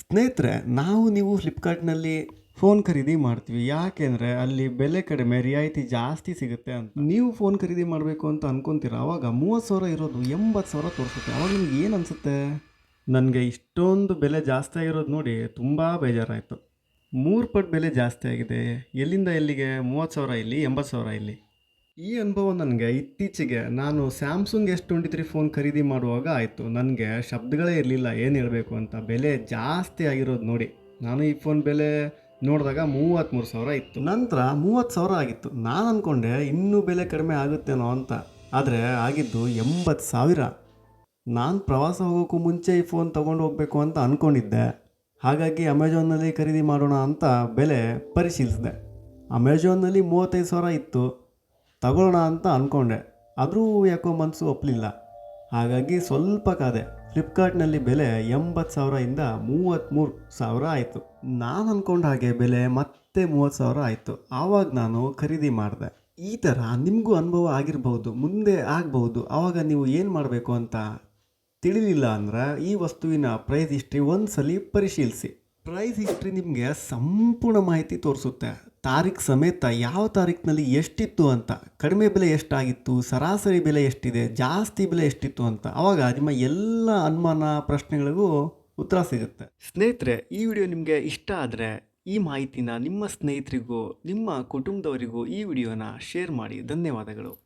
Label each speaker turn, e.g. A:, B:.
A: ಸ್ನೇಹಿತರೆ, ನಾವು ನೀವು ಫ್ಲಿಪ್ಕಾರ್ಟ್ನಲ್ಲಿ ಫೋನ್ ಖರೀದಿ ಮಾಡ್ತೀವಿ. ಯಾಕೆಂದರೆ ಅಲ್ಲಿ ಬೆಲೆ ಕಡಿಮೆ, ರಿಯಾಯಿತಿ ಜಾಸ್ತಿ ಸಿಗುತ್ತೆ ಅಂತ. ನೀವು ಫೋನ್ ಖರೀದಿ ಮಾಡಬೇಕು ಅಂತ ಅನ್ಕೊಂತೀರಾ? ಅವಾಗ ಮೂವತ್ತು ಸಾವಿರ ಇರೋದು, ಎಂಬತ್ತು ಸಾವಿರ ತೋರಿಸುತ್ತೆ. ಅವಾಗ ನಿಮ್ಗೆ ಏನು ಅನಿಸುತ್ತೆ? ನನಗೆ ಇಷ್ಟೊಂದು ಬೆಲೆ ಜಾಸ್ತಿ ಆಗಿರೋದು ನೋಡಿ ತುಂಬ ಬೇಜಾರಾಯಿತು. ಮೂರು ಪಟ್ಟು ಬೆಲೆ ಜಾಸ್ತಿ ಆಗಿದೆ. ಎಲ್ಲಿಂದ ಎಲ್ಲಿಗೆ? ಮೂವತ್ತು ಸಾವಿರ ಇಲ್ಲಿ, ಎಂಬತ್ತು ಸಾವಿರ ಇಲ್ಲಿ. ಈ ಅನುಭವ ನನಗೆ ಇತ್ತೀಚೆಗೆ ನಾನು ಸ್ಯಾಮ್ಸಂಗ್ ಎಸ್ ಟ್ವೆಂಟಿ ಫೋನ್ ಖರೀದಿ ಮಾಡುವಾಗ ಆಯಿತು. ನನಗೆ ಶಬ್ದಗಳೇ ಇರಲಿಲ್ಲ. ಏನು ಹೇಳಬೇಕು ಅಂತ. ಬೆಲೆ ಜಾಸ್ತಿ ಆಗಿರೋದು ನೋಡಿ. ನಾನು ಈ ಫೋನ್ ಬೆಲೆ ನೋಡಿದಾಗ ಮೂವತ್ತ್ಮೂರು ಸಾವಿರ ಇತ್ತು. ನಂತರ ಮೂವತ್ತು ಸಾವಿರ ಆಗಿತ್ತು. ನಾನು ಅಂದ್ಕೊಂಡೆ ಇನ್ನೂ ಬೆಲೆ ಕಡಿಮೆ ಆಗುತ್ತೇನೋ ಅಂತ. ಆದರೆ ಆಗಿದ್ದು ಎಂಬತ್ತು ಸಾವಿರ. ನಾನು ಪ್ರವಾಸ ಹೋಗೋಕ್ಕೂ ಮುಂಚೆ ಈ ಫೋನ್ ತೊಗೊಂಡು ಹೋಗಬೇಕು ಅಂತ ಅಂದ್ಕೊಂಡಿದ್ದೆ ಹಾಗಾಗಿ ಅಮೆಜಾನ್ನಲ್ಲಿ ಖರೀದಿ ಮಾಡೋಣ ಅಂತ ಬೆಲೆ ಪರಿಶೀಲಿಸಿದೆ. ಅಮೆಜಾನ್ನಲ್ಲಿ ಮೂವತ್ತೈದು ಸಾವಿರ ಇತ್ತು. ತಗೊಳ್ಳೋಣ ಅಂತ ಅಂದ್ಕೊಂಡೆ ಆದರೂ ಯಾಕೋ ಮನಸ್ಸು ಒಪ್ಪಲಿಲ್ಲ ಹಾಗಾಗಿ ಸ್ವಲ್ಪ ಕಾದೆ ಫ್ಲಿಪ್ಕಾರ್ಟ್ನಲ್ಲಿ ಬೆಲೆ ಎಂಬತ್ತು ಸಾವಿರದಿಂದ ಮೂವತ್ತ್ಮೂರು ಸಾವಿರ ಆಯಿತು. ನಾನು ಅಂದ್ಕೊಂಡ ಹಾಗೆ ಬೆಲೆ ಮತ್ತೆ ಮೂವತ್ತು ಸಾವಿರ ಆಯಿತು. ಆವಾಗ ನಾನು ಖರೀದಿ ಮಾಡಿದೆ. ಈ ಥರ ನಿಮಗೂ ಅನುಭವ ಆಗಿರಬಹುದು, ಮುಂದೆ ಆಗಬಹುದು. ಆವಾಗ ನೀವು ಏನು ಮಾಡಬೇಕು ಅಂತ ತಿಳಿಲಿಲ್ಲ ಅಂದ್ರೆ ಈ ವಸ್ತುವಿನ ಪ್ರೈಸ್ ಹಿಸ್ಟ್ರಿ ಸಲ ಪರಿಶೀಲಿಸಿ. ಪ್ರೈಸ್ ಹಿಸ್ಟ್ರಿ ನಿಮಗೆ ಸಂಪೂರ್ಣ ಮಾಹಿತಿ ತೋರಿಸುತ್ತೆ. ತಾರೀಖು ಸಮೇತ ಯಾವ ತಾರೀಕಿನಲ್ಲಿ ಎಷ್ಟಿತ್ತು ಅಂತ, ಕಡಿಮೆ ಬೆಲೆ ಎಷ್ಟಾಗಿತ್ತು, ಸರಾಸರಿ ಬೆಲೆ ಎಷ್ಟಿದೆ, ಜಾಸ್ತಿ ಬೆಲೆ ಎಷ್ಟಿತ್ತು ಅಂತ ಆವಾಗ ನಿಮ್ಮ ಎಲ್ಲ ಅನುಮಾನ ಪ್ರಶ್ನೆಗಳಿಗೂ ಉತ್ತರ ಸಿಗುತ್ತೆ. ಸ್ನೇಹಿತರೆ, ಈ ವಿಡಿಯೋ ನಿಮಗೆ ಇಷ್ಟ ಆದರೆ ಈ ಮಾಹಿತಿನ ನಿಮ್ಮ ಸ್ನೇಹಿತರಿಗೂ, ನಿಮ್ಮ ಕುಟುಂಬದವರಿಗೂ ಈ ವಿಡಿಯೋನ ಶೇರ್ ಮಾಡಿ. ಧನ್ಯವಾದಗಳು.